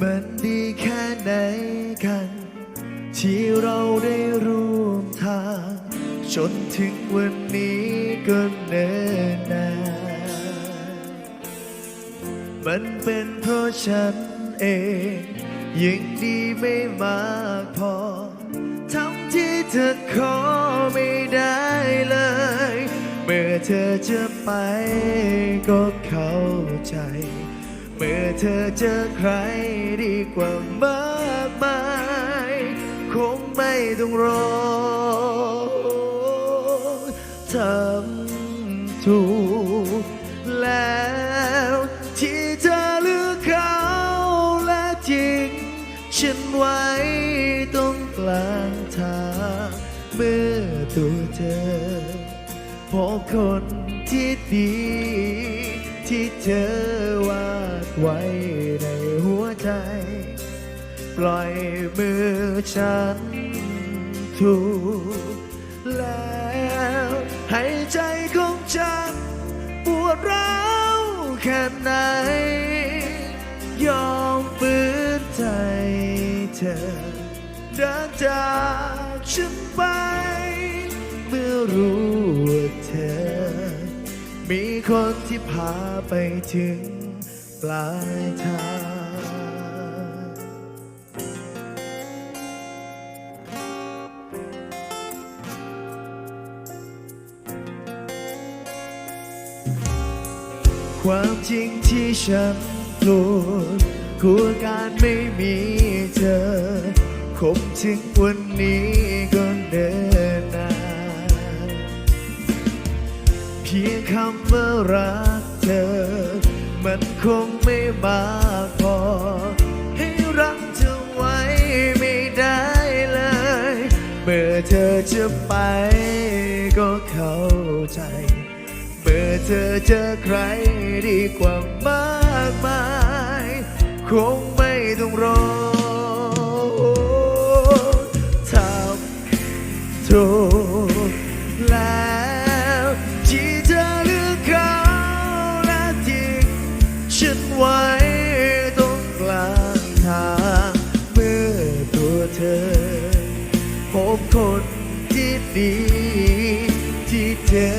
มันดีแค่ไหนกัน ที่เราได้ร่วมทาง จนถึงวันนี้ก็เนิ่นนานมันเป็นเพราะฉันเองยังดีไม่มากพอ ทั้งที่เธอขอไม่ได้เลย เมื่อเธอจะไปก็เข้าใจ เมื่อเธอเจอใครดีกว่ามากมาย คงไม่ต้องรอทำถูกแล้วที่เธอเลือกเขาและทิ้งฉันไว้ตรงกลางทางเมื่อตัวเธอพบคนที่ดีที่เธอว่า ไว้ในหัวใจ ปล่อยมือฉันถูกแล้วให้ใจของฉัน ปวดร้าวแค่ไหน ยอมฝืนใจเธอเดินจากฉันไป เมื่อรู้ว่าเธอ มีคนที่พาไปถึง ปลายทางความจริงที่ฉันกลัวกลัวการไม่มีเธอ คงถึงวันนี้ก็เดินนานเพียงคำว่ารักเธอ มันคงไม่มากพอ ให้รักเธอไว้ไม่ได้เลย เมื่อเธอจะไปก็เข้าใจ เมื่อเธอเจอใครดีกว่ามากมาย คงไม่ต้องรอทำถูก เธอ พบคนที่ดี ที่เธอ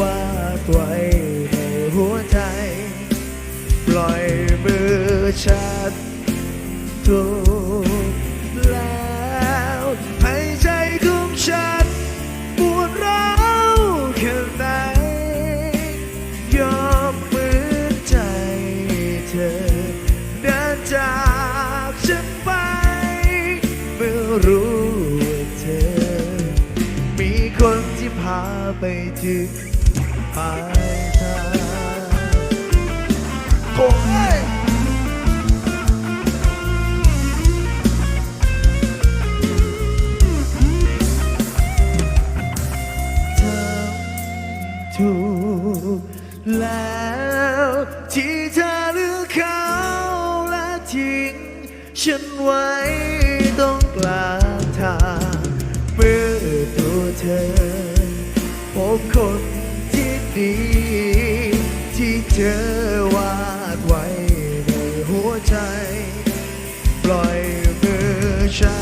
วาดไว้ในหัวใจ ปล่อยมือฉันถูกแล้วให้ใจของฉันปวดร้าวแค่ไหนยอมฝืนใจเธอเดินจาก ถึงปลายทางโอ้ยทำถูกแล้วที่เธอเลือกเขาและทิ้งฉันไว้ตรงกลางทางเมื่อตัวเธอ คนที่ดี ที่เธอวาดไว้ในหัวใจ ปล่อยมือฉั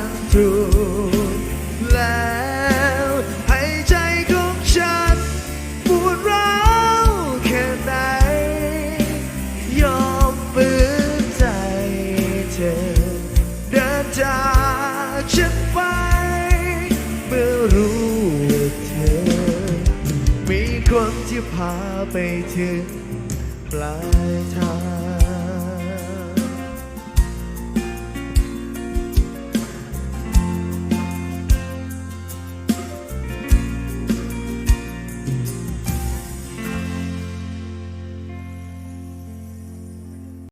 นถูกแล้วให้ใจของฉันปวดร้าวแค่ไหน ยอมฝืนใจเธอเดินจากฉัน พาไปถึงปลายทาง